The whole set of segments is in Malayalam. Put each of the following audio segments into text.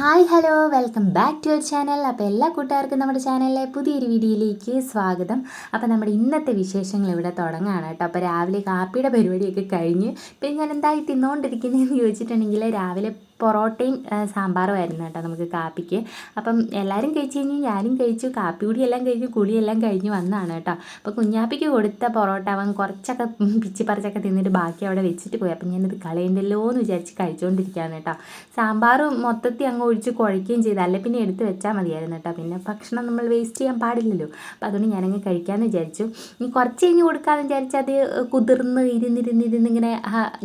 Hi hello welcome back to our channel. അപ്പോൾ എല്ലാ കൂട്ടുകാർക്കും നമ്മുടെ ചാനലിലെ പുതിയൊരു വീഡിയോയിലേക്ക് സ്വാഗതം. അപ്പോൾ നമ്മുടെ ഇന്നത്തെ വിശേഷങ്ങൾ ഇവിടെ തുടങ്ങുകയാണ് കേട്ടോ. അപ്പോൾ രാവിലെ കാപ്പിയുടെ പരിപാടിയൊക്കെ കഴിഞ്ഞ് പിന്നെ ഞാൻ എന്തായി തിന്നുകൊണ്ടിരിക്കുന്നതെന്ന് ചോദിച്ചിട്ടുണ്ടെങ്കിൽ രാവിലെ പൊറോട്ടയും സാമ്പാറും ആയിരുന്നു കേട്ടോ നമുക്ക് കാപ്പിക്ക്. അപ്പം എല്ലാവരും കഴിച്ചു കഴിഞ്ഞ് ഞാനും കഴിച്ചു കാപ്പി കൂടിയെല്ലാം കഴിഞ്ഞ് കുളിയെല്ലാം കഴിഞ്ഞ് വന്നതാണ് കേട്ടോ. അപ്പോൾ കുഞ്ഞാപ്പിക്ക് കൊടുത്ത പൊറോട്ട അവൻ കുറച്ചൊക്കെ പിച്ചി പറിച്ചൊക്കെ തിന്നിട്ട് ബാക്കി അവിടെ വെച്ചിട്ട് പോയി. അപ്പം ഞാനിത് കളയണ്ടല്ലോ എന്ന് വിചാരിച്ച് കഴിച്ചുകൊണ്ടിരിക്കുകയാണ് കേട്ടോ. സാമ്പാർ മൊത്തത്തിൽ അങ്ങ് ഒഴിച്ച് കുഴയ്ക്കുകയും ചെയ്തു. അല്ലെ പിന്നെ എടുത്ത് വെച്ചാൽ മതിയായിരുന്നു കേട്ടോ. പിന്നെ ഭക്ഷണം നമ്മൾ വേസ്റ്റ് ചെയ്യാൻ പാടില്ലല്ലോ. അപ്പം അതുകൊണ്ട് ഞാനങ്ങ് കഴിക്കാമെന്ന് വിചാരിച്ചു. ഇനി കുറച്ച് കഴിഞ്ഞ് കൊടുക്കാമെന്ന് വിചാരിച്ചാൽ അത് കുതിർന്ന് ഇരുന്നിരുന്നിരുന്നിങ്ങനെ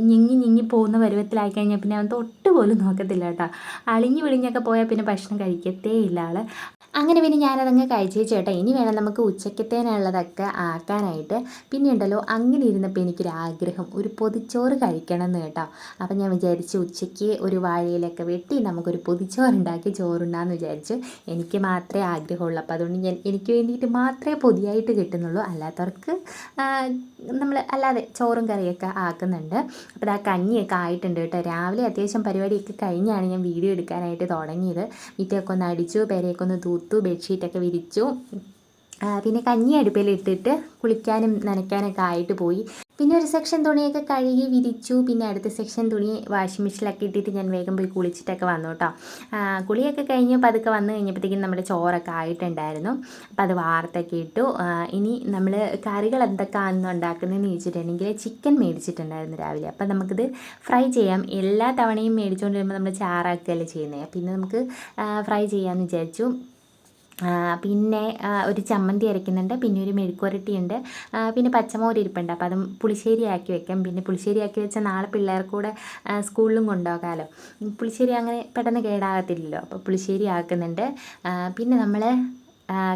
ഞെങ്ങി ഞെങ്ങി പോകുന്ന പരുവത്തിലായി കഴിഞ്ഞാൽ പിന്നെ അവൻ തൊട്ട് പോലും നോക്കത്തില്ല കേട്ടോ അളിഞ്ഞു വിളിഞ്ഞൊക്കെ പോയാൽ പിന്നെ ഭക്ഷണം കഴിക്കത്തേ ഇല്ല ആൾ അങ്ങനെ പിന്നെ ഞാനതങ്ങ് കഴിച്ചു ചേട്ടാ. ഇനി വേണം നമുക്ക് ഉച്ചക്കത്തേനുള്ളതൊക്കെ ആക്കാനായിട്ട്. പിന്നെ ഉണ്ടല്ലോ അങ്ങനെ ഇരുന്നപ്പോൾ എനിക്കൊരു ആഗ്രഹം ഒരു പൊതിച്ചോറ് കഴിക്കണം എന്ന് കേട്ടോ. അപ്പം ഞാൻ വിചാരിച്ചു ഉച്ചയ്ക്ക് ഒരു വാഴയിലൊക്കെ വെട്ടി നമുക്കൊരു പൊതിച്ചോറ് ഉണ്ടാക്കി ചോറുണ്ടാന്ന് വിചാരിച്ചു. എനിക്ക് മാത്രമേ ആഗ്രഹമുള്ളൂ. അപ്പോൾ അതുകൊണ്ട് ഞാൻ എനിക്ക് വേണ്ടിയിട്ട് മാത്രമേ പൊതിയായിട്ട് കിട്ടുന്നുള്ളൂ. അല്ലാത്തവർക്ക് നമ്മൾ അല്ലാതെ ചോറും കറിയൊക്കെ ആക്കുന്നുണ്ട്. അപ്പോൾ ആ കഞ്ഞിയൊക്കെ ആയിട്ടുണ്ട് കേട്ടോ. രാവിലെ അത്യാവശ്യം പരിപാടിയൊക്കെ കഴിഞ്ഞാണ് ഞാൻ വീഡിയോ എടുക്കാനായിട്ട് തുടങ്ങിയത്. മിറ്റൊക്കെ ഒന്ന് അടിച്ചു പേരെയൊക്കെ ഒന്ന് തൂത്തു ബെഡ്ഷീറ്റൊക്കെ വിരിച്ചു. പിന്നെ കഞ്ഞി അടുപ്പിലിട്ടിട്ട് കുളിക്കാനും നനയ്ക്കാനൊക്കെ ആയിട്ട് പോയി. പിന്നെ ഒരു സെക്ഷൻ തുണിയൊക്കെ കഴുകി വിരിച്ചു. പിന്നെ അടുത്ത സെക്ഷൻ തുണി വാഷിംഗ് മെഷീനിലൊക്കെ ഇട്ടിട്ട് ഞാൻ വേഗം പോയി കുളിച്ചിട്ടൊക്കെ വന്നു കേട്ടോ. കുളിയൊക്കെ കഴിഞ്ഞ്. പതുക്കെ വന്നു കഴിഞ്ഞപ്പോഴത്തേക്കും നമ്മുടെ ചോറൊക്കെ ആയിട്ടുണ്ടായിരുന്നു. അപ്പോൾ അത് വാർത്തൊക്കെ ഇട്ടു. ഇനി നമ്മൾ കറികൾ എന്തൊക്കെയാണെന്ന് ഉണ്ടാക്കുന്നതെന്ന് ചോദിച്ചിട്ടുണ്ടെങ്കിൽ ചിക്കൻ മേടിച്ചിട്ടുണ്ടായിരുന്നു രാവിലെ. അപ്പോൾ നമുക്കിത് ഫ്രൈ ചെയ്യാം. എല്ലാ തവണയും മേടിച്ചുകൊണ്ട് വരുമ്പോൾ നമ്മൾ ചാറാക്കുകയല്ലേ ചെയ്യുന്നത്. പിന്നെ നമുക്ക് ഫ്രൈ ചെയ്യാമെന്ന് വിചാരിച്ചു. പിന്നെ ഒരു ചമ്മന്തി അരയ്ക്കുന്നുണ്ട് പിന്നെ ഒരു മെഴുക്കുരട്ടിയുണ്ട് പിന്നെ പച്ചമോര് ഇരിപ്പുണ്ട്. അപ്പോൾ അതും പുളിശ്ശേരി ആക്കി വെക്കാം. പിന്നെ പുളിശ്ശേരി ആക്കി വെച്ചാൽ നാളെ പിള്ളേർക്ക് കൂടെ സ്കൂളിലും കൊണ്ടുപോകാമല്ലോ പുളിശ്ശേരി അങ്ങനെ പെട്ടെന്ന് കേടാകത്തില്ലല്ലോ. അപ്പോൾ പുളിശ്ശേരി ആക്കുന്നുണ്ട്. പിന്നെ നമ്മൾ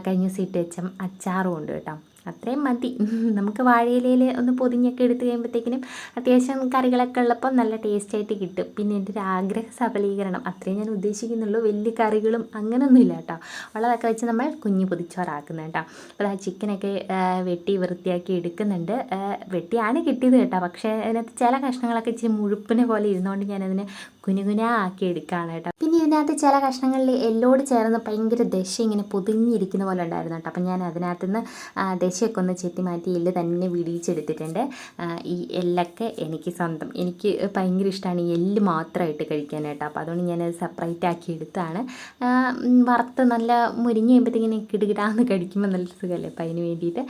കഴിഞ്ഞ ഇട്ട് വെച്ച അച്ചാറും ഉണ്ട് കേട്ടോ. അത്രയും മതി. നമുക്ക് വാഴയിലയിൽ ഒന്ന് പൊതിഞ്ഞൊക്കെ എടുത്ത് കഴിയുമ്പോഴത്തേക്കിനും അത്യാവശ്യം കറികളൊക്കെ ഉള്ളപ്പോൾ നല്ല ടേസ്റ്റ് ആയിട്ട് കിട്ടും. പിന്നെ എന്റെ ഒരു ആഗ്രഹ സഫലീകരണം. അത്രയും ഞാൻ ഉദ്ദേശിക്കുന്നുള്ളൂ. വലിയ കറികളും അങ്ങനെയൊന്നുമില്ല കേട്ടോ. ഉള്ളതൊക്കെ വെച്ച് നമ്മൾ കുഞ്ഞു പൊതിച്ചോറാക്കുന്നത് കേട്ടോ. അപ്പോൾ ആ ചിക്കനൊക്കെ വെട്ടി വൃത്തിയാക്കി എടുക്കുന്നുണ്ട്. വെട്ടിയാണ് കിട്ടിയത് കേട്ടോ. പക്ഷേ അതിനകത്ത് ചില കഷ്ണങ്ങളൊക്കെ ഇച്ചിരി മുഴുപ്പിനെ പോലെ ഇരുന്നുകൊണ്ട് ഞാനതിനെ കുനുകുന ആക്കി എടുക്കുകയാണ് കേട്ടോ. പിന്നെ ഇതിനകത്ത് ചില കഷ്ണങ്ങളിൽ എല്ലോട് ചേർന്ന് ഭയങ്കര ദശ ഇങ്ങനെ പൊതിഞ്ഞിരിക്കുന്ന പോലെ ഉണ്ടായിരുന്നു കേട്ടോ. അപ്പം ഞാൻ അതിനകത്ത് നിന്ന് ദശയൊക്കെ ഒന്ന് ചെത്തി മാറ്റി എല്ല് തന്നെ വിടിയിച്ചെടുത്തിട്ടുണ്ട് ഈ എല്ലൊക്കെ എനിക്ക് സ്വന്തം എനിക്ക് ഭയങ്കര ഇഷ്ടമാണ് ഈ എല്ല് മാത്രമായിട്ട് കഴിക്കാനായിട്ട് അപ്പോൾ അതുകൊണ്ട് ഞാനത് സെപ്പറേറ്റ് ആക്കി എടുത്താണ് വറുത്ത് നല്ല മുരിഞ്ഞ് കഴിയുമ്പോഴത്തേക്കിങ്ങനെ കിടുകിടാന്ന് കടിക്കുമ്പോൾ നല്ല സുഖമല്ലേ? അപ്പോൾ അതിന് വേണ്ടിയിട്ട്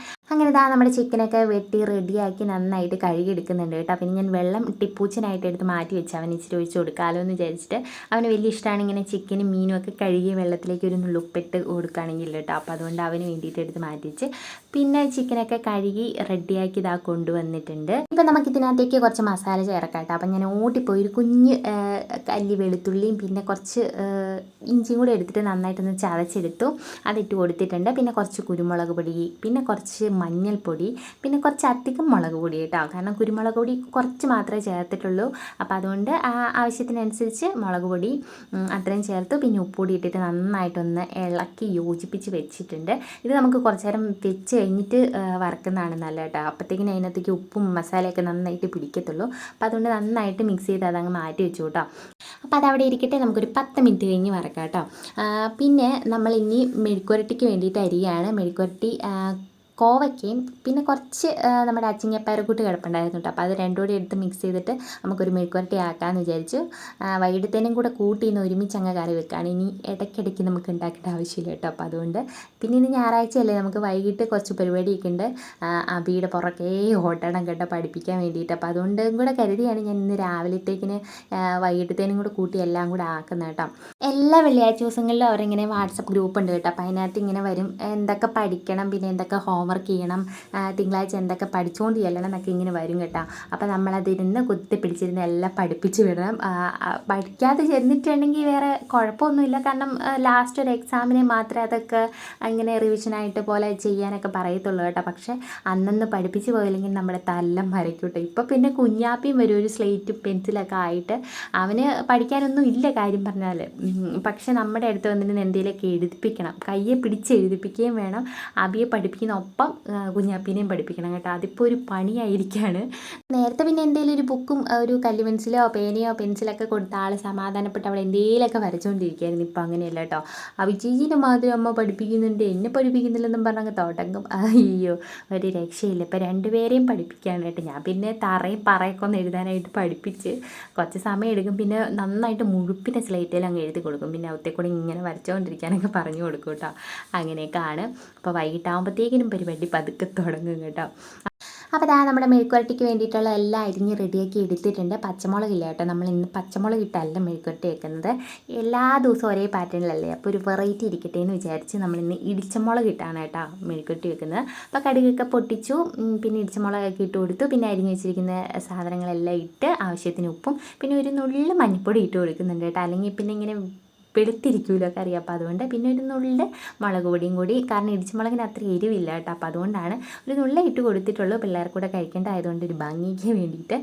ഇതാ നമ്മുടെ ചിക്കനൊക്കെ വെട്ടി റെഡിയാക്കി നന്നായിട്ട് കഴുകിയെടുക്കുന്നുണ്ട് കേട്ടോ. പിന്നെ ഞാൻ വെള്ളം ടിപ്പൂച്ചനായിട്ട് എടുത്ത് മാറ്റി വെച്ച് അവൻ ഇച്ചിരി ഒഴിച്ച് കൊടുക്കാമല്ലോ എന്ന് വിചാരിച്ചിട്ട് അവന് വലിയ ഇഷ്ടമാണ് ഇങ്ങനെ ചിക്കനും മീനും ഒക്കെ കഴുകിയ വെള്ളത്തിലേക്ക് ഒരു നുള്ളുപ്പിട്ട് കൊടുക്കുകയാണെങ്കിൽ കേട്ടോ. അപ്പോൾ അതുകൊണ്ട് അവന് വേണ്ടിയിട്ട് എടുത്ത് മാറ്റി വെച്ച് പിന്നെ ചിക്കനൊക്കെ കഴുകി റെഡിയാക്കി ഇതാ കൊണ്ടുവന്നിട്ടുണ്ട്. ഇപ്പം നമുക്ക് ഇതിനകത്തേക്ക് കുറച്ച് മസാല ചേർക്കാം കേട്ടോ. അപ്പം ഞാൻ ഓട്ടിപ്പോയി ഒരു കുഞ്ഞ് കല്ലി വെളുത്തുള്ളിയും പിന്നെ കുറച്ച് ഇഞ്ചിയും കൂടി എടുത്തിട്ട് നന്നായിട്ടൊന്ന് ചതച്ചെടുത്തു. അതിട്ട് കൊടുത്തിട്ടുണ്ട്. പിന്നെ കുറച്ച് കുരുമുളക് പൊടി പിന്നെ കുറച്ച് മഞ്ഞൾപ്പൊടി പിന്നെ കുറച്ച് അധികം മുളക് പൊടി കേട്ടോ. കാരണം കുരുമുളക് പൊടി കുറച്ച് മാത്രമേ ചേർത്തിട്ടുള്ളൂ. അപ്പോൾ അതുകൊണ്ട് ആ ആവശ്യത്തിനനുസരിച്ച് മുളക് പൊടി അത്രയും ചേർത്ത്. പിന്നെ ഉപ്പൊടി ഇട്ടിട്ട് നന്നായിട്ടൊന്ന് ഇളക്കി യോജിപ്പിച്ച് വെച്ചിട്ടുണ്ട്. ഇത് നമുക്ക് കുറച്ച് നേരം വെച്ച് കഴിഞ്ഞിട്ട് വറക്കുന്നതാണ് നല്ല കേട്ടോ. അപ്പോഴത്തേക്കിനും അതിനകത്തേക്ക് ഉപ്പും മസാലയൊക്കെ നന്നായിട്ട് പിടിക്കത്തുള്ളൂ. അപ്പോൾ അതുകൊണ്ട് നന്നായിട്ട് മിക്സ് ചെയ്ത് അതങ്ങ് മാറ്റി വെച്ചു കേട്ടോ. അപ്പോൾ അതവിടെ ഇരിക്കട്ടെ. നമുക്കൊരു പത്ത് മിനിറ്റ് കഴിഞ്ഞ് വറക്കാം കേട്ടോ. പിന്നെ നമ്മൾ ഇനി മെഴുക്കുരട്ടിക്ക് വേണ്ടിയിട്ട് അരിയാണ്. മെഴുക്കുരട്ടി കോവയ്ക്കയും പിന്നെ കുറച്ച് നമ്മുടെ അച്ചിങ്ങപ്പയറുകൂട്ട് കിടപ്പുണ്ടായിരുന്നു കേട്ടോ അപ്പോൾ അത് രണ്ടും കൂടി എടുത്ത് മിക്സ് ചെയ്തിട്ട് നമുക്കൊരു മെഴുക്കുവരട്ടി ആക്കാമെന്ന് വിചാരിച്ചു. വൈകിട്ടത്തേനും കൂടെ കൂട്ടി ഇന്ന് ഒരുമിച്ച് അങ്ങ് കറി വെക്കുകയാണ് ഇനി ഇടയ്ക്കിടയ്ക്ക് നമുക്ക് ഉണ്ടാക്കേണ്ട ആവശ്യമില്ല കേട്ടോ. അപ്പോൾ അതുകൊണ്ട് പിന്നെ ഇന്ന് ഞായറാഴ്ചയല്ലേ നമുക്ക് വൈകിട്ട് കുറച്ച് പരിപാടിയൊക്കെ ഉണ്ട്. അബിയുടെ പുറകെ ഓട്ടണം കേട്ടോ പഠിപ്പിക്കാൻ വേണ്ടിയിട്ട്. അപ്പോൾ അതുകൊണ്ടും കൂടെ കരുതിയാണ് ഞാൻ ഇന്ന് രാവിലത്തേക്കിന് വൈകിട്ടത്തേനും കൂടെ കൂട്ടി എല്ലാം കൂടെ ആക്കുന്നത് കേട്ടോ. എല്ലാ വെള്ളിയാഴ്ച ദിവസങ്ങളിലും അവരിങ്ങനെ വാട്സപ്പ് ഗ്രൂപ്പ് ഉണ്ട് കേട്ടോ. അപ്പോൾ അതിനകത്ത് ഇങ്ങനെ വരും. എന്തൊക്കെ പഠിക്കണം പിന്നെ എന്തൊക്കെ ഹോം ഹോംവർക്ക് ചെയ്യണം തിങ്കളാഴ്ച എന്തൊക്കെ പഠിച്ചുകൊണ്ട് ചെല്ലണം എന്നൊക്കെ ഇങ്ങനെ വരും കേട്ടോ. അപ്പോൾ നമ്മളതിരുന്ന് കുത്തി പിടിച്ചിരുന്ന് എല്ലാം പഠിപ്പിച്ച് വിടണം. പഠിക്കാതെ ചെന്നിട്ടുണ്ടെങ്കിൽ വേറെ കുഴപ്പമൊന്നുമില്ല. കാരണം ലാസ്റ്റ് ഒരു എക്സാമിനെ മാത്രമേ അതൊക്കെ ഇങ്ങനെ റിവിഷനായിട്ട് പോലെ ചെയ്യാനൊക്കെ പറയത്തുള്ളൂ കേട്ടോ. പക്ഷേ അന്നൊന്ന് പഠിപ്പിച്ച് പോയില്ലെങ്കിൽ നമ്മുടെ തല്ലം വരയ്ക്കൂട്ടോ. ഇപ്പോൾ പിന്നെ കുഞ്ഞാപ്പിയും വരും. ഒരു സ്ലേറ്റും പെൻസിലൊക്കെ ആയിട്ട് അവന് പഠിക്കാനൊന്നും ഇല്ല കാര്യം പറഞ്ഞാൽ പക്ഷേ നമ്മുടെ അടുത്ത് വന്നിട്ട് എന്തെങ്കിലുമൊക്കെ എഴുതിപ്പിക്കണം. കയ്യെ പിടിച്ച് എഴുതിപ്പിക്കുകയും വേണം. അബിയെ പഠിപ്പിക്കുന്ന ഒപ്പം കുഞ്ഞാപ്പീനെയും പഠിപ്പിക്കണം കേട്ടോ. അതിപ്പോൾ ഒരു പണിയായിരിക്കാണ്. നേരത്തെ പിന്നെ എന്തെങ്കിലും ഒരു ബുക്കും ഒരു കല്ല് പെൻസിലോ പേനയോ പെൻസിലൊക്കെ കൊടുത്ത ആൾ സമാധാനപ്പെട്ട് അവിടെ എന്തെങ്കിലുമൊക്കെ വരച്ചുകൊണ്ടിരിക്കുകയായിരുന്നു ഇപ്പം അങ്ങനെയല്ല കേട്ടോ. വിജയിനെ മാത്രം അമ്മ പഠിപ്പിക്കുന്നുണ്ട്. എന്നെ പഠിപ്പിക്കുന്നില്ലെന്നും പറഞ്ഞങ്ങ് തുടങ്ങും അയ്യോ ഒരു രക്ഷയില്ല. ഇപ്പം രണ്ടുപേരെയും പഠിപ്പിക്കുകയാണ് കേട്ടോ. ഞാൻ പിന്നെ തറയും പറയൊക്കെ എഴുതാനായിട്ട് പഠിപ്പിച്ച് കുറച്ച് സമയം എടുക്കും. പിന്നെ നന്നായിട്ട് മുഴുപ്പിന്റെ സ്ലേറ്റിൽ അങ്ങ് എഴുതി കൊടുക്കും. പിന്നെ അവത്തെ ഇങ്ങനെ വരച്ചുകൊണ്ടിരിക്കാനൊക്കെ പറഞ്ഞു കൊടുക്കും കേട്ടോ. അങ്ങനെയൊക്കെയാണ്. അപ്പോൾ വൈകിട്ടാകുമ്പോഴത്തേക്കിനും പരിപാടി പതുക്കെ തുടങ്ങും കേട്ടോ. അപ്പോൾ ഇതാ നമ്മുടെ മെഴുക്കുവരട്ടിക്ക് വേണ്ടിയിട്ടുള്ള എല്ലാം അരിഞ്ഞ് റെഡിയാക്കി എടുത്തിട്ടുണ്ട്. പച്ചമുളക് ഇല്ല കേട്ടോ. നമ്മൾ ഇന്ന് പച്ചമുളക് ഇട്ടല്ല മെഴുക്കുവരട്ടി വെക്കുന്നത്. എല്ലാ ദിവസവും ഒരേ പാറ്റേണിലല്ലേ? അപ്പോൾ ഒരു വെറൈറ്റി ഇരിക്കട്ടെ എന്ന് വിചാരിച്ച് നമ്മൾ ഇന്ന് ഇടിച്ചമുളക് ഇട്ടാണ് കേട്ടോ മെഴുക്കുവരട്ടി വെക്കുന്നത്. അപ്പോൾ കടുകൊക്കെ പൊട്ടിച്ചു. പിന്നെ ഇടിച്ചമുളകൊക്കെ ഇട്ട് കൊടുത്തു. പിന്നെ അരിഞ്ഞ് വെച്ചിരിക്കുന്ന സാധനങ്ങളെല്ലാം ഇട്ട് ആവശ്യത്തിന് ഉപ്പും. പിന്നെ ഒരു നുള്ളിൽ മഞ്ഞൾപ്പൊടി ഇട്ട് കൊടുക്കുന്നുണ്ട് കേട്ടോ. അല്ലെങ്കിൽ പിന്നെ ഇങ്ങനെ വെളുത്തിരിക്കുമല്ലോ കറി അപ്പോൾ അതുകൊണ്ട് പിന്നെ ഒരു നുള്ളിൽ മുളക് പൊടിയും കൂടി കാരണം ഇടിച്ചുമുളകിന് അത്ര എരിവില്ല കേട്ടോ. അപ്പോൾ അതുകൊണ്ടാണ് ഒരു നുള്ള ഇട്ട് കൊടുത്തിട്ടുള്ളൂ പിള്ളേർ കൂടെ കഴിക്കേണ്ടതായതുകൊണ്ട് ഒരു ഭംഗിക്ക് വേണ്ടിയിട്ട്.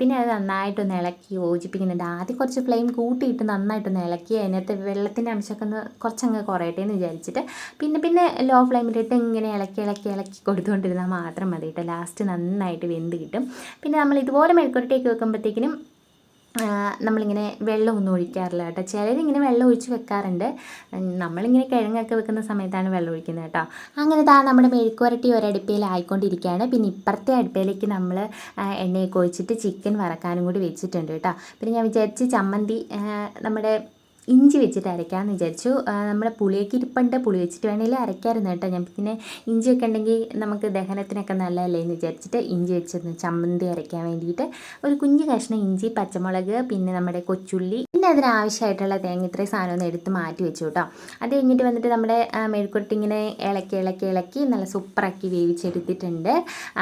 പിന്നെ അത് നന്നായിട്ടൊന്ന് ഇളക്കി യോജിപ്പിക്കുന്നുണ്ട്. ആദ്യം കുറച്ച് ഫ്ലെയിം കൂട്ടിയിട്ട് നന്നായിട്ടൊന്ന് ഇളക്കി അതിനകത്ത് വെള്ളത്തിന്റെ അംശമൊക്കെ ഒന്ന് കുറച്ചങ്ങ് കുറയട്ടെ എന്ന് വിചാരിച്ചിട്ട്. പിന്നെ പിന്നെ ലോ ഫ്ലെയിമിലിട്ട് ഇങ്ങനെ ഇളക്കി ഇളക്കി ഇളക്കി കൊടുത്തുകൊണ്ടിരുന്നാൽ മാത്രം മതി കേട്ടോ ലാസ്റ്റ് നന്നായിട്ട് വെന്ത് കിട്ടും. പിന്നെ നമ്മൾ ഇതുപോലെ മെഴുക്കുരട്ടിയൊക്കെ വെക്കുമ്പോഴത്തേക്കിനും നമ്മളിങ്ങനെ വെള്ളം ഒന്നും ഒഴിക്കാറില്ല കേട്ടോ. ചിലരിങ്ങനെ വെള്ളം ഒഴിച്ച് വെക്കാറുണ്ട്. നമ്മളിങ്ങനെ കിഴങ്ങൊക്കെ വെക്കുന്ന സമയത്താണ് വെള്ളം ഒഴിക്കുന്നത് കേട്ടോ. അങ്ങനെ താ നമ്മുടെ മെഴുക്കുവരട്ടി ഒരടുപ്പയിൽ ആയിക്കൊണ്ടിരിക്കുകയാണ്. പിന്നെ ഇപ്പുറത്തെ അടുപ്പയിലേക്ക് നമ്മൾ എണ്ണയൊക്കെ ഒഴിച്ചിട്ട് ചിക്കൻ വറക്കാനും കൂടി വെച്ചിട്ടുണ്ട് കേട്ടോ. പിന്നെ ഞാൻ വിചാരിച്ച് ചമ്മന്തി നമ്മുടെ ഇഞ്ചി വെച്ചിട്ട് അരയ്ക്കാമെന്ന് വിചാരിച്ചു. നമ്മുടെ പുളിയൊക്കെ ഇരിപ്പുണ്ട്. പുളി വെച്ചിട്ട് വേണമെങ്കിൽ അരയ്ക്കാമായിരുന്നു കേട്ടോ ഞാൻ. പിന്നെ ഇഞ്ചിയൊക്കെ ഉണ്ടെങ്കിൽ നമുക്ക് ദഹനത്തിനൊക്കെ നല്ലതല്ലേ എന്ന് വിചാരിച്ചിട്ട് ഇഞ്ചി വെച്ചൊന്ന് ചമ്മന്തി അരയ്ക്കാൻ വേണ്ടിയിട്ട്. ഒരു കുഞ്ഞു കഷ്ണം ഇഞ്ചി പച്ചമുളക് പിന്നെ നമ്മുടെ കൊച്ചുള്ളി പിന്നെ അതിനാവശ്യമായിട്ടുള്ള തേങ്ങ ഇത്രയും സാധനം ഒന്ന് എടുത്ത് മാറ്റി വെച്ചു കേട്ടോ. അത് കഴിഞ്ഞിട്ട് വന്നിട്ട് നമ്മുടെ ഇങ്ങനെ ഇളക്കി ഇളക്കി ഇളക്കി നല്ല സൂപ്പറാക്കി വേവിച്ചെടുത്തിട്ടുണ്ട്.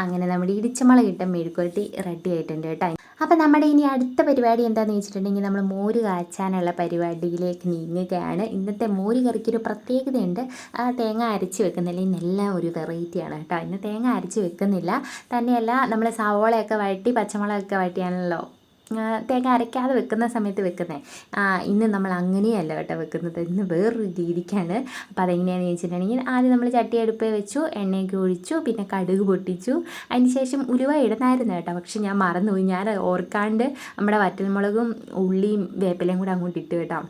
അങ്ങനെ നമ്മുടെ ഇടിച്ചമുളക് ഇട്ട മെഴുക്കുരട്ടി റെഡി ആയിട്ടുണ്ട് കേട്ടോ. അപ്പോൾ നമ്മുടെ ഇനി അടുത്ത പരിപാടി എന്താണെന്ന് വെച്ചിട്ടുണ്ടെങ്കിൽ നമ്മൾ മോര് കാച്ചാനുള്ള പരിപാടിയിലേക്ക് നീങ്ങുകയാണ്. ഇന്നത്തെ മോര് കറിക്കൊരു പ്രത്യേകതയുണ്ട്. ആ തേങ്ങ അരച്ച് വെക്കുന്നില്ല ഇന്നെല്ലാം ഒരു വെറൈറ്റിയാണ് കേട്ടോ. ഇന്ന് തേങ്ങ അരച്ച് വെക്കുന്നില്ല. തന്നെയല്ല നമ്മൾ സവോളയൊക്കെ വഴറ്റി പച്ചമുളകൊക്കെ വഴറ്റിയാണല്ലോ ആ, തേങ്ങ അരയ്ക്കാതെ വെക്കുന്ന സമയത്ത് വെക്കുന്നത് ഇന്ന് നമ്മൾ അങ്ങനെയല്ല കേട്ടോ വെക്കുന്നത്. ഇന്ന് വേറൊരു രീതിക്കാണ്. അപ്പോൾ അതെങ്ങനെയാണെന്ന് ചോദിച്ചിട്ടുണ്ടെങ്കിൽ ആദ്യം നമ്മൾ ചട്ടി അടുപ്പേ വെച്ചു എണ്ണയൊക്കെ ഒഴിച്ചു പിന്നെ കടുക് പൊട്ടിച്ചു. അതിന് ശേഷം ഉലുവ ഇടുന്നായിരുന്നു കേട്ടോ. പക്ഷെ ഞാൻ മറന്നുപോയി. ഞാൻ ഓർക്കാണ്ട് നമ്മുടെ വറ്റൽമുളകും ഉള്ളിയും വേപ്പിലയും കൂടെ അങ്ങോട്ട് ഇട്ട് കേട്ടോ.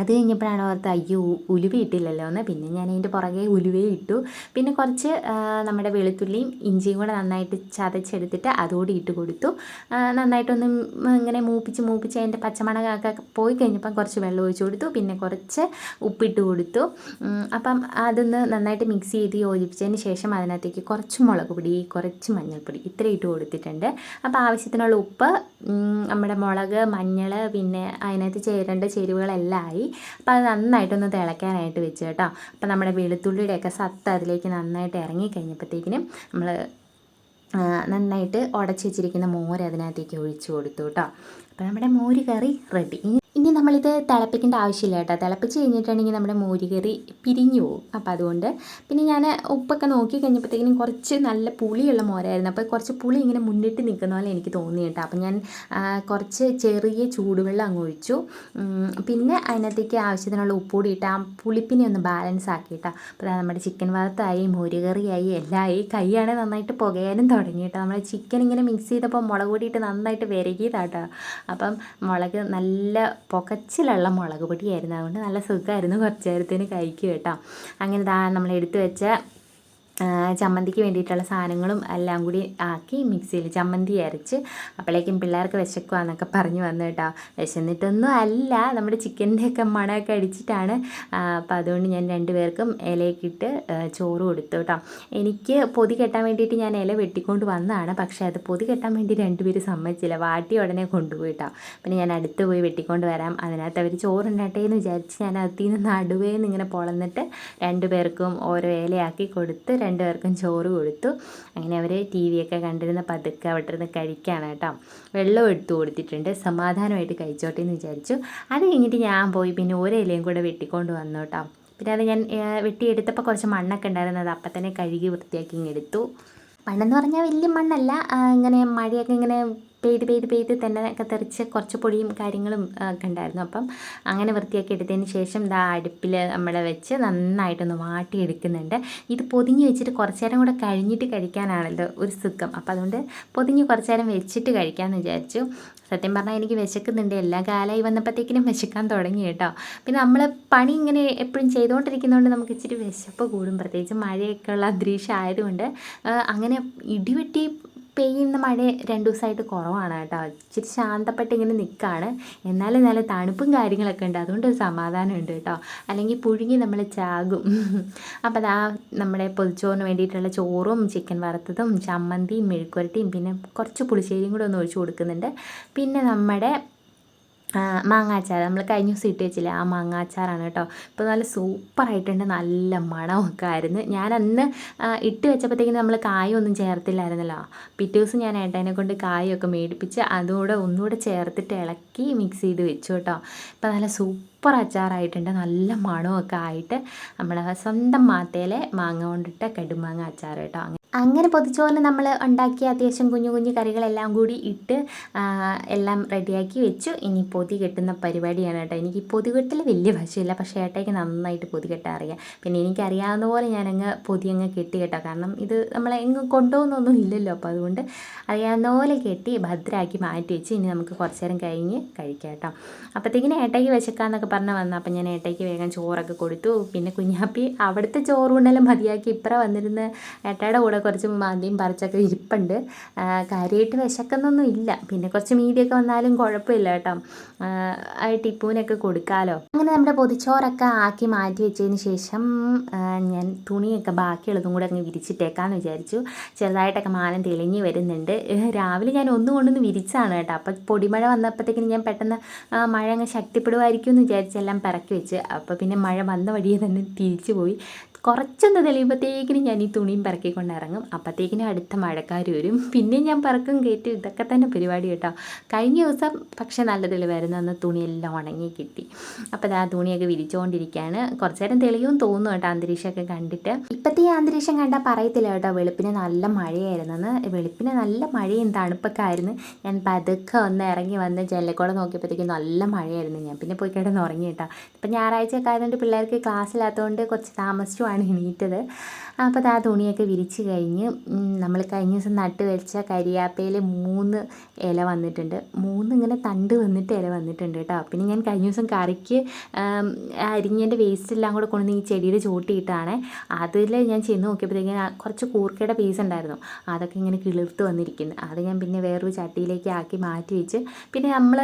അത് കഴിഞ്ഞപ്പോഴാണ് ഓർത്ത് അയ്യോ ഉലുവ ഇട്ടില്ലല്ലോ എന്ന്. പിന്നെ ഞാൻ അതിന്റെ പുറകെ ഉലുവയും ഇട്ടു. പിന്നെ കുറച്ച് നമ്മുടെ വെളുത്തുള്ളിയും ഇഞ്ചിയും കൂടെ നന്നായിട്ട് ചതച്ചെടുത്തിട്ട് അതുകൂടി ഇട്ട് കൊടുത്തു. നന്നായിട്ടൊന്ന് ഇങ്ങനെ മൂപ്പിച്ച് മൂപ്പിച്ച് അതിന്റെ പച്ചമുളകൊക്കെ പോയി കഴിഞ്ഞപ്പം കുറച്ച് വെള്ളം ഒഴിച്ചു കൊടുത്തു. പിന്നെ കുറച്ച് ഉപ്പിട്ട് കൊടുത്തു. അപ്പം അതൊന്ന് നന്നായിട്ട് മിക്സ് ചെയ്ത് യോജിപ്പിച്ചതിന് ശേഷം അതിനകത്തേക്ക് കുറച്ച് മുളക് പൊടി കുറച്ച് മഞ്ഞൾപ്പൊടി ഇത്ര ഇട്ട് കൊടുത്തിട്ടുണ്ട്. അപ്പോൾ ആവശ്യത്തിനുള്ള ഉപ്പ് നമ്മുടെ മുളക് മഞ്ഞൾ പിന്നെ അതിനകത്ത് ചേരേണ്ട ചേരുവകളെല്ലാം ആയി. അപ്പോൾ അത് നന്നായിട്ടൊന്ന് തിളയ്ക്കാനായിട്ട് വെച്ച് കേട്ടോ. അപ്പോൾ നമ്മുടെ വെളുത്തുള്ളിയുടെയൊക്കെ സത്ത് അതിലേക്ക് നന്നായിട്ട് ഇറങ്ങി കഴിഞ്ഞപ്പോഴത്തേക്കിനും നമ്മൾ നന്നായിട്ട് ഉടച്ച് വെച്ചിരിക്കുന്ന മോര് അതിനകത്തേക്ക് ഒഴിച്ചു കൊടുത്തു കേട്ടോ. അപ്പോൾ നമ്മുടെ മോര് കറി റെഡി ഇനി നമ്മളിത് തിളപ്പിക്കേണ്ട ആവശ്യമില്ല കേട്ടോ. തിളപ്പിച്ച് കഴിഞ്ഞിട്ടുണ്ടെങ്കിൽ നമ്മുടെ മോരുകറി പിരിഞ്ഞു പോകും. അപ്പോൾ അതുകൊണ്ട് പിന്നെ ഞാൻ ഉപ്പൊക്കെ നോക്കി കഴിഞ്ഞപ്പോഴത്തേക്കിനും കുറച്ച് നല്ല പുളിയുള്ള മോരായിരുന്നു. അപ്പോൾ കുറച്ച് പുളി ഇങ്ങനെ മുന്നിട്ട് നിൽക്കുന്ന പോലെ എനിക്ക് തോന്നി കേട്ടോ. അപ്പോൾ ഞാൻ കുറച്ച് ചെറിയ ചൂടുവെള്ളം അങ്ങ് ഒഴിച്ചു. പിന്നെ അതിനകത്തേക്ക് ആവശ്യത്തിനുള്ള ഉപ്പുകൂടി ഇട്ട് ആ പുളിപ്പിനെ ഒന്ന് ബാലൻസ് ആക്കി കേട്ടോ. അപ്പോൾ നമ്മുടെ ചിക്കൻ വറുത്തായി മോരുകറിയായി എല്ലാം ആയി. കൈയാണ് നന്നായിട്ട് പുകയാനും തുടങ്ങി കേട്ടോ. നമ്മൾ ചിക്കൻ ഇങ്ങനെ മിക്സ് ചെയ്തപ്പോൾ മുളക് പൊടിയിട്ട് നന്നായിട്ട് വിരകിയതാട്ടോ അപ്പം മുളക് നല്ല പുകച്ചിലുള്ള മുളക് പൊടിയായിരുന്നു അതുകൊണ്ട് നല്ല സുഖമായിരുന്നു കുറച്ച് നേരത്തിന് കഴിക്കും കേട്ടോ. അങ്ങനെ ദാ നമ്മൾ എടുത്തു വെച്ച ചമ്മന്തിക്ക് വേണ്ടിയിട്ടുള്ള സാധനങ്ങളും എല്ലാം കൂടി ആക്കി മിക്സിയിൽ ചമ്മന്തി അരച്ച് അപ്പോഴേക്കും പിള്ളേർക്ക് വിശക്കുവാന്നൊക്കെ പറഞ്ഞു വന്നു കേട്ടോ. വിശന്നിട്ടൊന്നും അല്ല നമ്മുടെ ചിക്കന്റെയൊക്കെ മണമൊക്കെ അടിച്ചിട്ടാണ്. അപ്പോൾ അതുകൊണ്ട് ഞാൻ രണ്ടുപേർക്കും ഇലയൊക്കെ ചോറ് കൊടുത്തു കേട്ടോ. എനിക്ക് പൊതി കെട്ടാൻ വേണ്ടിയിട്ട് ഞാൻ ഇല വെട്ടിക്കൊണ്ട് വന്നതാണ്. പക്ഷേ അത് പൊതി കെട്ടാൻ വേണ്ടി രണ്ടുപേരും സമ്മതിച്ചില്ല. വാട്ടി ഉടനെ കൊണ്ടുപോയി കേട്ടോ. പിന്നെ ഞാൻ അടുത്ത് പോയി വെട്ടിക്കൊണ്ട് വരാം. അതിനകത്ത് അവർ ചോറുണ്ടട്ടെ എന്ന് വിചാരിച്ച് ഞാൻ അതിൽ നിന്ന് നടുവേന്ന് ഇങ്ങനെ പൊളന്നിട്ട് രണ്ടുപേർക്കും ഓരോ ഇലയാക്കി കൊടുത്ത് രണ്ടുപേർക്കും ചോറ് കൊടുത്തു. അങ്ങനെ അവർ ടി വിയൊക്കെ കണ്ടിരുന്ന പതുക്കെ അവിടെ ഇരുന്ന് കഴിക്കുകയാണ് കേട്ടോ. വെള്ളം എടുത്തു കൊടുത്തിട്ടുണ്ട്. സമാധാനമായിട്ട് കഴിച്ചോട്ടെ എന്ന് വിചാരിച്ചു. അത് കഴിഞ്ഞിട്ട് ഞാൻ പോയി പിന്നെ ഒരു ഇലയും കൂടെ വെട്ടിക്കൊണ്ട് വന്നു കേട്ടോ. പിന്നെ അത് ഞാൻ വെട്ടിയെടുത്തപ്പോൾ കുറച്ച് മണ്ണൊക്കെ ഉണ്ടായിരുന്നു. അത് അപ്പം തന്നെ കഴുകി വൃത്തിയാക്കി ഇങ്ങെടുത്തു മണ്ണെന്ന് പറഞ്ഞാൽ വലിയ മണ്ണല്ല. ഇങ്ങനെ മഴയൊക്കെ ഇങ്ങനെ പെയ്ത് പെയ്ത് പെയ്ത് തന്നെ ഒക്കെ തെറിച്ച് കുറച്ച് പൊടിയും കാര്യങ്ങളും ഒക്കെ ഉണ്ടായിരുന്നു അപ്പം അങ്ങനെ വൃത്തിയാക്കി എടുത്തതിന് ശേഷം ദാ അടുപ്പിൽ നമ്മൾ വെച്ച് നന്നായിട്ടൊന്ന് വാട്ടിയെടുക്കുന്നുണ്ട്. ഇത് പൊതിഞ്ഞ് വെച്ചിട്ട് കുറച്ച് നേരം കൂടെ കഴിഞ്ഞിട്ട് കഴിക്കാനാണല്ലോ ഒരു സുഖം. അപ്പം അതുകൊണ്ട് പൊതിഞ്ഞ് കുറച്ച് നേരം വെച്ചിട്ട് കഴിക്കാമെന്ന് വിചാരിച്ചു. സത്യം പറഞ്ഞാൽ എനിക്ക് വിശക്കുന്നുണ്ട്. എല്ലാ കാലമായി വന്നപ്പോഴത്തേക്കിനും വിശക്കാൻ തുടങ്ങി കേട്ടോ. പിന്നെ നമ്മൾ പണി ഇങ്ങനെ എപ്പോഴും ചെയ്തുകൊണ്ടിരിക്കുന്നതുകൊണ്ട് നമുക്ക് ഇച്ചിരി വിശപ്പ് കൂടും. പ്രത്യേകിച്ച് മഴയൊക്കെ ഉള്ള അന്തരീക്ഷം ആയതുകൊണ്ട് അങ്ങനെ ഇടിവെട്ടി പെയ്യുന്ന മഴ രണ്ട് ദിവസമായിട്ട് കുറവാണ് കേട്ടോ. ഇച്ചിരി ശാന്തപ്പെട്ട് ഇങ്ങനെ നിൽക്കുകയാണ് എന്നാലും നല്ല തണുപ്പും കാര്യങ്ങളൊക്കെ ഉണ്ട്. അതുകൊണ്ട് ഒരു സമാധാനം ഉണ്ട് കേട്ടോ. അല്ലെങ്കിൽ പുഴുങ്ങി നമ്മൾ ചാകും. അപ്പോൾ അതാ നമ്മുടെ പൊതിച്ചോറിന് വേണ്ടിയിട്ടുള്ള ചോറും ചിക്കൻ വറുത്തതും ചമ്മന്തിയും മെഴുക്കുരട്ടിയും പിന്നെ കുറച്ച് പുളിശ്ശേരിയും കൂടെ ഒന്ന് ഒഴിച്ചു കൊടുക്കുന്നുണ്ട്. പിന്നെ നമ്മുടെ മാങ്ങാച്ചാർ നമ്മൾ കഴിഞ്ഞ ദിവസം ഇട്ട് വെച്ചില്ലേ ആ മാങ്ങാച്ചാറാണ് കേട്ടോ. ഇപ്പോൾ നല്ല സൂപ്പറായിട്ടുണ്ട് നല്ല മണമൊക്കെ ആയിരുന്നു. ഞാൻ അന്ന് ഇട്ട് വെച്ചപ്പോഴത്തേക്കിനും നമ്മൾ കായൊന്നും ചേർത്തില്ലായിരുന്നല്ലോ. പിറ്റേ ദിവസം ഞാൻ ഏട്ടനെ കൊണ്ട് കായൊക്കെ മേടിപ്പിച്ച് അതുകൂടെ ഒന്നുകൂടെ ചേർത്തിട്ട് ഇളക്കി മിക്സ് ചെയ്ത് വെച്ചു കേട്ടോ. ഇപ്പോൾ നല്ല സൂപ്പർ അച്ചാറായിട്ടുണ്ട് നല്ല മണമൊക്കെ ആയിട്ട്. നമ്മളെ സ്വന്തം മാത്തയിലെ മാങ്ങ കൊണ്ടിട്ട കടുമാങ്ങ അച്ചാർ കേട്ടോ. അങ്ങനെ പൊതിച്ചോറിന് നമ്മൾ ഉണ്ടാക്കിയ അത്യാവശ്യം കുഞ്ഞു കുഞ്ഞു കറികളെല്ലാം കൂടി ഇട്ട് എല്ലാം റെഡിയാക്കി വെച്ചു. ഇനി പൊതി കെട്ടുന്ന പരിപാടിയാണ് കേട്ടോ. എനിക്ക് പൊതി കെട്ടൽ വലിയ വശമില്ല. പക്ഷേ ഏട്ടയ്ക്ക് നന്നായിട്ട് പൊതി കെട്ടാൻ അറിയാം. പിന്നെ എനിക്കറിയാവുന്ന പോലെ ഞാനങ്ങ് പൊതി അങ്ങ് കെട്ടി കേട്ടോ. കാരണം ഇത് നമ്മളെ എങ്ങ് കൊണ്ടുപോകുന്നൊന്നും ഇല്ലല്ലോ. അപ്പോൾ അതുകൊണ്ട് അറിയാവുന്ന പോലെ കെട്ടി ഭദ്രമാക്കി മാറ്റി വെച്ച്. ഇനി നമുക്ക് കുറച്ച് നേരം കഴിഞ്ഞ് കഴിക്കാം കേട്ടോ. അപ്പോഴത്തേക്കിന് ഏട്ടയ്ക്ക് വിശക്കാന്നൊക്കെ പറഞ്ഞ് വന്നു. അപ്പം ഞാൻ ഏട്ടയ്ക്ക് വേഗം ചോറൊക്കെ കൊടുത്തു. പിന്നെ കുഞ്ഞാപ്പി അവിടുത്തെ ചോറുണ്ടെല്ലാം മതിയാക്കി ഇപ്പറ വന്നിരുന്ന് ഏട്ടയുടെ കൂടെ കുറച്ച് മന്തിയും പറിച്ചൊക്കെ ഇരിപ്പുണ്ട്. കാര്യമായിട്ട് വിശക്കുന്നൊന്നും ഇല്ല. പിന്നെ കുറച്ച് മീതിയൊക്കെ വന്നാലും കുഴപ്പമില്ല കേട്ടോ. ആ, ടിപ്പൂനൊക്കെ കൊടുക്കാമല്ലോ അങ്ങനെ നമ്മുടെ പൊതിച്ചോറൊക്കെ ആക്കി മാറ്റി വെച്ചതിന് ശേഷം ഞാൻ തുണിയൊക്കെ ബാക്കിയുള്ളതും കൂടെ അങ്ങ് വിരിച്ചിട്ടേക്കാന്ന് വിചാരിച്ചു. ചെറുതായിട്ടൊക്കെ മാനം തെളിഞ്ഞ് വരുന്നുണ്ട്. രാവിലെ ഞാൻ ഒന്നും കൊണ്ടൊന്ന് വിരിച്ചാണ് കേട്ടോ. അപ്പം പൊടിമഴ വന്നപ്പോഴത്തേക്കിനും ഞാൻ പെട്ടെന്ന് മഴ അങ്ങ് ശക്തിപ്പെടുമായിരിക്കും എന്ന് വിചാരിച്ചെല്ലാം പിറക്കി വെച്ച്. അപ്പോൾ പിന്നെ മഴ വന്ന വഴിയെ തന്നെ തിരിച്ചു പോയി. കുറച്ചൊന്ന് തെളിയുമ്പോഴത്തേക്കിനും ഞാൻ ഈ തുണിയും പറക്കിക്കൊണ്ട് ഇറങ്ങും. അപ്പോഴത്തേക്കിനും അടുത്ത മഴക്കാർ വരും. പിന്നെ ഞാൻ പറക്കും കയറ്റി. ഇതൊക്കെ തന്നെ പരിപാടി കേട്ടോ. കഴിഞ്ഞ ദിവസം പക്ഷെ നല്ല തെളിവായിരുന്നു. അന്ന് തുണിയെല്ലാം ഉണങ്ങി കിട്ടി. അപ്പോൾ ആ തുണിയൊക്കെ വിരിച്ചുകൊണ്ടിരിക്കുകയാണ് കുറച്ച് നേരം തെളിയും തോന്നും കേട്ടോ അന്തരീക്ഷമൊക്കെ കണ്ടിട്ട്. ഇപ്പോഴത്തെ ഈ അന്തരീക്ഷം കണ്ടാൽ പറയത്തില്ല കേട്ടോ. വെളുപ്പിന് നല്ല മഴയായിരുന്നെന്ന് വെളുപ്പിന് നല്ല മഴയും തണുപ്പൊക്കെ ആയിരുന്നു ഞാൻ പതുക്കെ ഒന്ന് ഇറങ്ങി വന്ന് ജല്ലക്കോളം നോക്കിയപ്പോഴത്തേക്കും നല്ല മഴയായിരുന്നു. ഞാൻ പിന്നെ പോയി കിടന്ന് ഉറങ്ങി കേട്ടോ. ഇപ്പം ഞായറാഴ്ചയൊക്കെ ആയതുകൊണ്ട് പിള്ളേർക്ക് ക്ലാസ്സില്ലാത്തതുകൊണ്ട് കുറച്ച് കുറച്ച് താമസിച്ചുമാണ് എണീറ്റത്. അപ്പോൾ അത് ആ തുണിയൊക്കെ വിരിച്ച് കഴിഞ്ഞ് നമ്മൾ കഴിഞ്ഞ ദിവസം നട്ട് വെച്ച കരിയാപ്പയിൽ മൂന്ന് ഇല വന്നിട്ടുണ്ട്. മൂന്ന് ഇങ്ങനെ തണ്ട് വന്നിട്ട് ഇല വന്നിട്ടുണ്ട് കേട്ടോ. പിന്നെ ഞാൻ കഴിഞ്ഞ ദിവസം കറിക്ക് അരിഞ്ഞതിന്റെ വേസ്റ്റ് എല്ലാം കൂടെ കൊണ്ടുവന്ന് ഈ ചെടിയുടെ ചോട്ടിയിട്ടാണ് അതിൽ ഞാൻ ചെന്ന് നോക്കിയപ്പോഴത്തേക്കും കുറച്ച് കൂർക്കയുടെ പീസ് ഉണ്ടായിരുന്നു. അതൊക്കെ ഇങ്ങനെ കിളിർത്ത് വന്നിരിക്കുന്നു. അത് ഞാൻ പിന്നെ വേറൊരു ചട്ടിയിലേക്ക് ആക്കി മാറ്റി വെച്ച്. പിന്നെ നമ്മൾ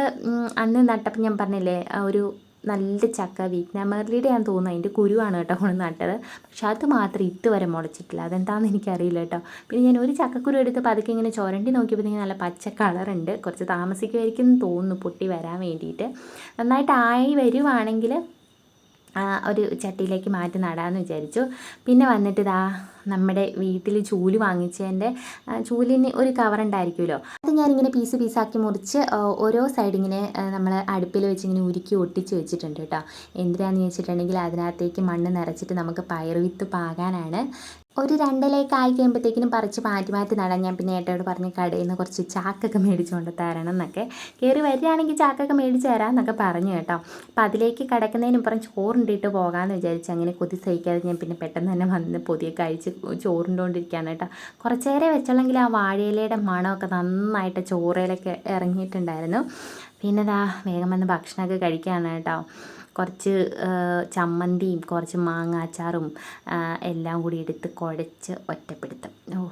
അന്ന് നട്ടപ്പം ഞാൻ പറഞ്ഞില്ലേ ഒരു നല്ല ചക്ക വീറ്റ്നാമറിയുടെ ഞാൻ തോന്നുന്നു. അതിന്റെ കുരുവാണ് കേട്ടോ കൊണ്ട് നട്ടത്. പക്ഷെ അത് മാത്രം ഇതുവരെ മുളച്ചിട്ടില്ല. അതെന്താണെന്ന് എനിക്കറിയില്ല കേട്ടോ. പിന്നെ ഞാൻ ഒരു ചക്കക്കുരു എടുത്ത് പതുക്കെ ഇങ്ങനെ ചുരണ്ടി ഇങ്ങനെ നല്ല പച്ച കളറുണ്ട് കുറച്ച് താമസിക്കുമായിരിക്കും എന്ന് തോന്നുന്നു പൊട്ടി വരാൻ വേണ്ടിയിട്ട്. നന്നായിട്ട് ആയി വരുവാണെങ്കിൽ ഒരു ചട്ടിയിലേക്ക് മാറ്റി നടാമെന്ന് വിചാരിച്ചു. പിന്നെ വന്നിട്ട് ഇതാ നമ്മുടെ വീട്ടിൽ ചൂൽ വാങ്ങിച്ചതിന്റെ ചൂലിന് ഒരു അത് ഞാനിങ്ങനെ പീസ് പീസാക്കി മുറിച്ച് ഓരോ സൈഡിങ്ങനെ നമ്മൾ അടുപ്പിൽ വെച്ച് ഇങ്ങനെ ഉരുക്കി ഒട്ടിച്ച് വെച്ചിട്ടുണ്ട് കേട്ടോ. എന്തിനാന്ന് വെച്ചിട്ടുണ്ടെങ്കിൽ അതിനകത്തേക്ക് മണ്ണ് നിറച്ചിട്ട് നമുക്ക് പയർ വിത്ത് പാകാനാണ് ഒരു രണ്ടിലേക്ക് ആയി കഴിയുമ്പോഴത്തേക്കിനും പറിച്ച് മാറ്റി മാറ്റി നടാൻ ഞാൻ പിന്നെ ഏട്ടയോട് പറഞ്ഞ് കടയിൽ നിന്ന് കുറച്ച് ചാക്കൊക്കെ മേടിച്ചുകൊണ്ട് തരണം എന്നൊക്കെ. കയറി വരികയാണെങ്കിൽ ചാക്കൊക്കെ മേടിച്ച് തരാം എന്നൊക്കെ പറഞ്ഞു കേട്ടോ. അപ്പോൾ അതിലേക്ക് കിടക്കുന്നതിന് ഇപ്പുറം ചോറുണ്ടിട്ട് പോകാമെന്ന് വിചാരിച്ച് അങ്ങനെ കൊതി സഹിക്കാതെ ഞാൻ പിന്നെ പെട്ടെന്ന് തന്നെ വന്ന് പൊതിയൊക്കെ അഴിച്ച് ചോറുണ്ടോണ്ടിരിക്കുകയാണ് കേട്ടോ. കുറച്ച് നേരം വെച്ചുള്ളെങ്കിൽ ആ വാഴയിലയുടെ മണമൊക്കെ നന്നായിട്ട് ചോറയിലൊക്കെ ഇറങ്ങിയിട്ടുണ്ടായിരുന്നു. പിന്നെ ദാ വേഗം വന്ന് ഭക്ഷണമൊക്കെ കഴിക്കുകയാണ് കേട്ടോ. കുറച്ച് ചമ്മന്തിയും കുറച്ച് മാങ്ങാച്ചാറും എല്ലാം കൂടി എടുത്ത് കുഴച്ച് ഒറ്റപ്പെടുത്തും. ഓ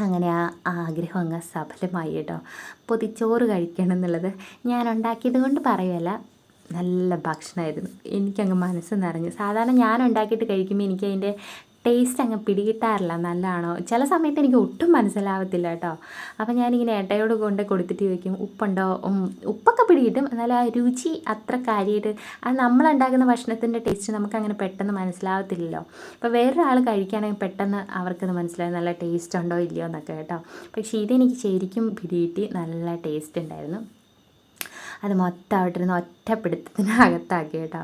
അങ്ങനെ ആ ആഗ്രഹം അങ്ങ് സഫലമായി കേട്ടോ. പൊതിച്ചോറ് കഴിക്കണം എന്നുള്ളത് ഞാൻ ഉണ്ടാക്കിയത് കൊണ്ട് പറയുമല്ല നല്ല ഭക്ഷണമായിരുന്നു. എനിക്കങ്ങ് മനസ്സ് നിറഞ്ഞു. സാധാരണ ഞാൻ ഉണ്ടാക്കിയിട്ട് കഴിക്കുമ്പോൾ എനിക്ക് അതിന്റെ ടേസ്റ്റ് അങ്ങ് പിടികിട്ടാറില്ല. നല്ലതാണോ? ചില സമയത്ത് എനിക്ക് ഒട്ടും മനസ്സിലാവത്തില്ല കേട്ടോ. അപ്പം ഞാനിങ്ങനെ ഏട്ടയോട് കൊണ്ട് കൊടുത്തിട്ട് ചോദിക്കും ഉപ്പുണ്ടോ? ഉപ്പൊക്കെ പിടികിട്ടും. എന്നാലും ആ രുചി അത്ര കാര്യമായിട്ട് അത് നമ്മളുണ്ടാക്കുന്ന ഭക്ഷണത്തിന്റെ ടേസ്റ്റ് നമുക്കങ്ങനെ പെട്ടെന്ന് മനസ്സിലാവത്തില്ലല്ലോ. അപ്പോൾ വേറൊരാൾ കഴിക്കുകയാണെങ്കിൽ പെട്ടെന്ന് അവർക്കത് മനസ്സിലായി നല്ല ടേസ്റ്റ് ഉണ്ടോ ഇല്ലയോ? എന്നൊക്കെ കേട്ടോ. പക്ഷേ ഇതെനിക്ക് ശരിക്കും പിടികിട്ടി നല്ല ടേസ്റ്റ് ഉണ്ടായിരുന്നു. അത് മൊത്തം അവിടെ ഇരുന്ന് ഒറ്റപ്പിടുത്തത്തിനകത്താക്കി കേട്ടോ.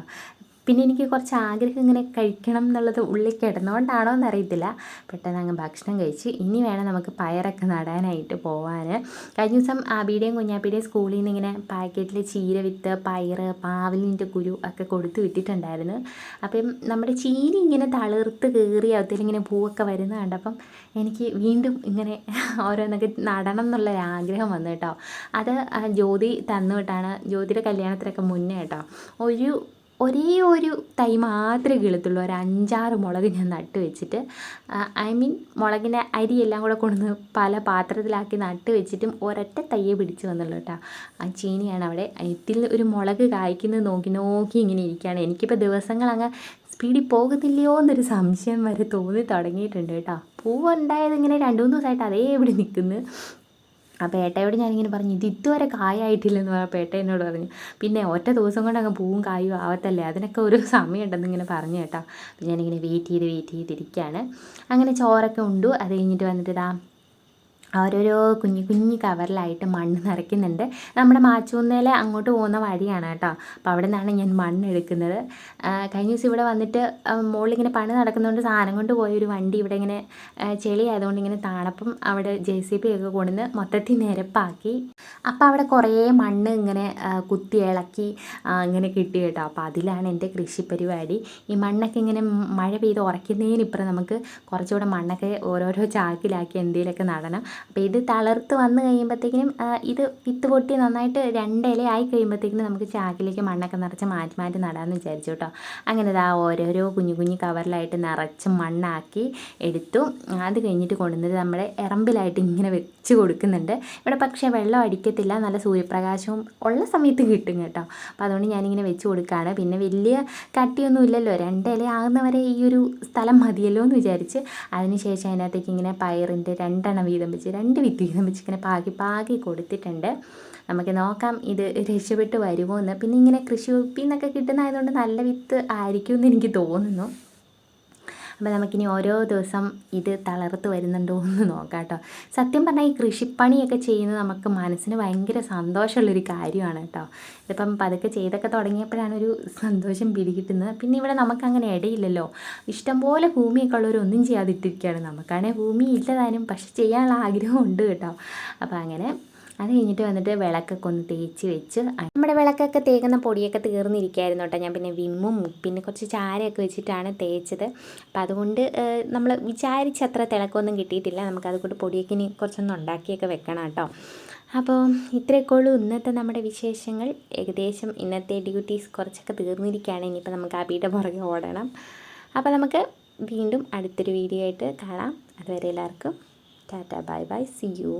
പിന്നെ എനിക്ക് കുറച്ച് ആഗ്രഹം ഇങ്ങനെ കഴിക്കണം എന്നുള്ളത് ഉള്ളിൽ കിടന്നുകൊണ്ടാണോ എന്നറിയത്തില്ല പെട്ടെന്ന് അങ്ങ് ഭക്ഷണം കഴിച്ച് ഇനി വേണം നമുക്ക് പയറൊക്കെ നടാനായിട്ട് പോവാൻ കഴിഞ്ഞ ദിവസം ആബിയുടെയും കുഞ്ഞാപ്പിയുടെയും സ്കൂളിൽ നിന്ന് ഇങ്ങനെ പാക്കറ്റിൽ ചീര വിത്ത് പയർ പാവലിന്റെ കുരു ഒക്കെ കൊടുത്തു വിട്ടിട്ടുണ്ടായിരുന്നു. അപ്പം നമ്മുടെ ചീനി ഇങ്ങനെ തളിർത്ത് കയറി അതിലിങ്ങനെ പൂവൊക്കെ വരുന്ന കണ്ടപ്പം എനിക്ക് വീണ്ടും ഇങ്ങനെ ഓരോന്നൊക്കെ നടണം എന്നുള്ളൊരു ആഗ്രഹം വന്നു കേട്ടോ. അത് ജ്യോതി തന്നു കേട്ടാണ്. ജ്യോതിയുടെ കല്യാണത്തിനൊക്കെ മുന്നേ കേട്ടോ. ഒരു ഒരേ ഒരു തൈ മാത്രമേ കിളത്തുള്ളൂ. ഒരു അഞ്ചാറ് മുളക് ഞാൻ നട്ട് വെച്ചിട്ട്. ഐ മീൻ മുളകിന്റെ എല്ലാം കൂടെ കൊണ്ടുവന്ന് പല പാത്രത്തിലാക്കി നട്ട് വെച്ചിട്ടും ഒരൊറ്റ തയ്യെ പിടിച്ച് വന്നുള്ളൂ കേട്ടോ. ആ ചീനിയാണ് അവിടെ ഇതിൽ ഒരു മുളക് കായ്ക്കുന്നത് നോക്കി നോക്കി ഇങ്ങനെ ഇരിക്കുകയാണ്. എനിക്കിപ്പോൾ ദിവസങ്ങൾ അങ്ങ് സ്പീഡിൽ പോകുന്നില്ലയോ എന്നൊരു സംശയം വരെ തോന്നി തുടങ്ങിയിട്ടുണ്ട് കേട്ടോ. പൂവ് ഉണ്ടായത് ഇങ്ങനെ രണ്ട് മൂന്ന് ദിവസമായിട്ട് അതേ ഇവിടെ നിൽക്കുന്നു. അപ്പോൾ ഏട്ടയോട് ഞാനിങ്ങനെ പറഞ്ഞു ഇത് ഇതുവരെ കായായിട്ടില്ലെന്ന് പറഞ്ഞപ്പോൾ ഏട്ട എന്നോട് പറഞ്ഞു. പിന്നെ ഒറ്റ ദിവസം കൊണ്ട് അങ്ങ് പൂവും കായും ആവത്തല്ലേ അതിനൊക്കെ ഒരു സമയമുണ്ടെന്ന് ഇങ്ങനെ പറഞ്ഞു കേട്ടോ. അപ്പോൾ ഞാനിങ്ങനെ വെയിറ്റ് ചെയ്ത് വെയിറ്റ് ചെയ്തിരിക്കുകയാണ് അങ്ങനെ ചോറൊക്കെ ഉണ്ടു അത് കഴിഞ്ഞിട്ട് വന്നിട്ട് ഇതാ ഓരോരോ കുഞ്ഞു കുഞ്ഞു കവറിലായിട്ട് മണ്ണ് നിറയ്ക്കുന്നുണ്ട്. നമ്മുടെ മാച്ചൂന്നേലെ അങ്ങോട്ട് പോകുന്ന വഴിയാണ് കേട്ടോ. അപ്പോൾ അവിടെ നിന്നാണ് ഞാൻ മണ്ണ് എടുക്കുന്നത്. കഴിഞ്ഞ ദിവസം ഇവിടെ വന്നിട്ട് മുകളിലിങ്ങനെ പണി നടക്കുന്നതുകൊണ്ട് സാധനം കൊണ്ട് പോയ ഒരു വണ്ടി ഇവിടെ ഇങ്ങനെ ചെളി ആയതുകൊണ്ട് ഇങ്ങനെ താണപ്പം അവിടെ ജെ സി ബി ഒക്കെ കൊണ്ടുവന്ന് മൊത്തത്തിൽ നിരപ്പാക്കി. അപ്പോൾ അവിടെ കുറേ മണ്ണ് ഇങ്ങനെ കുത്തി ഇളക്കി ഇങ്ങനെ കിട്ടി കേട്ടോ. അപ്പോൾ അതിലാണ് എന്റെ കൃഷി പരിപാടി ഈ മണ്ണൊക്കെ ഇങ്ങനെ മഴ പെയ്ത് ഉറയ്ക്കുന്നതിനിപ്പുറം നമുക്ക് കുറച്ചുകൂടെ മണ്ണൊക്കെ ഓരോരോ ചാക്കിലാക്കി എന്തെങ്കിലുമൊക്കെ നടണം. അപ്പോൾ ഇത് തളർത്ത് വന്നു കഴിയുമ്പോഴത്തേക്കിനും ഇത് വിത്ത് പൊട്ടി നന്നായിട്ട് രണ്ട് ഇല ആയി കഴിയുമ്പോഴത്തേക്കിനും നമുക്ക് ചാക്കിലേക്ക് മണ്ണൊക്കെ നിറച്ച് മാറ്റി മാറ്റി നടാമെന്ന് വിചാരിച്ചു കേട്ടോ. അങ്ങനെ ഇതാ ഓരോരോ കുഞ്ഞു കുഞ്ഞു കവറിലായിട്ട് നിറച്ച് മണ്ണാക്കി എടുത്തു. അത് കഴിഞ്ഞിട്ട് കൊണ്ടുവന്നിട്ട് നമ്മുടെ ഇറമ്പിലായിട്ട് ഇങ്ങനെ വെച്ച് കൊടുക്കുന്നുണ്ട്. ഇവിടെ പക്ഷേ വെള്ളം അടിക്കത്തില്ല നല്ല സൂര്യപ്രകാശവും ഉള്ള സമയത്ത് കിട്ടും കേട്ടോ. അപ്പോൾ അതുകൊണ്ട് ഞാനിങ്ങനെ വെച്ച് കൊടുക്കുകയാണ്. പിന്നെ വലിയ കട്ടിയൊന്നും ഇല്ലല്ലോ രണ്ട് ഇല ആകുന്നവരെ ഈ ഒരു സ്ഥലം മതിയല്ലോ എന്ന് വിചാരിച്ച്. അതിനുശേഷം അതിനകത്തേക്ക് ഇങ്ങനെ പയറിന്റെ രണ്ടെണ്ണം വീതം വെച്ച് രണ്ട് വിത്ത് വീതം വെച്ച് ഇങ്ങനെ പാകി പാകി കൊടുത്തിട്ടുണ്ട്. നമുക്ക് നോക്കാം ഇത് രക്ഷപ്പെട്ട് വരുമോ എന്ന്. പിന്നെ ഇങ്ങനെ കൃഷി വകുപ്പിൽ നിന്നൊക്കെ കിട്ടുന്നതായതുകൊണ്ട് നല്ല വിത്ത് ആയിരിക്കും എന്ന് എനിക്ക് തോന്നുന്നു. അപ്പോൾ നമുക്കിനി ഓരോ ദിവസം ഇത് തളർത്ത് വരുന്നുണ്ടോ എന്ന് നോക്കാം കേട്ടോ സത്യം പറഞ്ഞാൽ ഈ കൃഷിപ്പണിയൊക്കെ ചെയ്യുന്നത് നമുക്ക് മനസ്സിന് ഭയങ്കര സന്തോഷമുള്ളൊരു കാര്യമാണ് കേട്ടോ. ഇതിപ്പം പതുക്കെ ചെയ്തൊക്കെ തുടങ്ങിയപ്പോഴാണ് ഒരു സന്തോഷം പിടികിട്ടുന്നത്. പിന്നെ ഇവിടെ നമുക്ക് അങ്ങനെ ഇടയില്ലല്ലോ. ഇഷ്ടംപോലെ ഭൂമിയൊക്കെ ഉള്ളവരൊന്നും ചെയ്യാതിട്ടിരിക്കുകയാണ്. നമുക്കാണെങ്കിൽ ഭൂമി ഇല്ലതാനും പക്ഷെ ചെയ്യാനുള്ള ആഗ്രഹം ഉണ്ട് കേട്ടോ. അപ്പോൾ അങ്ങനെ അത് കഴിഞ്ഞിട്ട് വന്നിട്ട് വിളക്കൊക്കെ ഒന്ന് തേച്ച് വെച്ച് നമ്മുടെ വിളക്കൊക്കെ തേക്കുന്ന പൊടിയൊക്കെ തീർന്നിരിക്കുകയായിരുന്നു കേട്ടോ. ഞാൻ പിന്നെ വിമ്മും പിന്നെ കുറച്ച് ചാരയൊക്കെ വെച്ചിട്ടാണ് തേച്ചത്. അപ്പം അതുകൊണ്ട് നമ്മൾ വിചാരിച്ച അത്ര തിളക്കമൊന്നും കിട്ടിയിട്ടില്ല. നമുക്ക് അതുകൊണ്ട് പൊടിയൊക്കെ ഇനി കുറച്ചൊന്ന് ഉണ്ടാക്കിയൊക്കെ വെക്കണം കേട്ടോ. അപ്പോൾ ഇത്രയൊക്കെ ഉള്ളൂ ഇന്നത്തെ നമ്മുടെ വിശേഷങ്ങൾ. ഏകദേശം ഇന്നത്തെ ഡ്യൂട്ടീസ് കുറച്ചൊക്കെ തീർന്നിരിക്കുകയാണ്. ഇനിയിപ്പോൾ നമുക്ക് അബിയുടെ പുറകെ ഓടണം. അപ്പോൾ നമുക്ക് വീണ്ടും അടുത്തൊരു വീഡിയോ ആയിട്ട് കാണാം. അതുവരെ എല്ലാവർക്കും tata bye bye. See you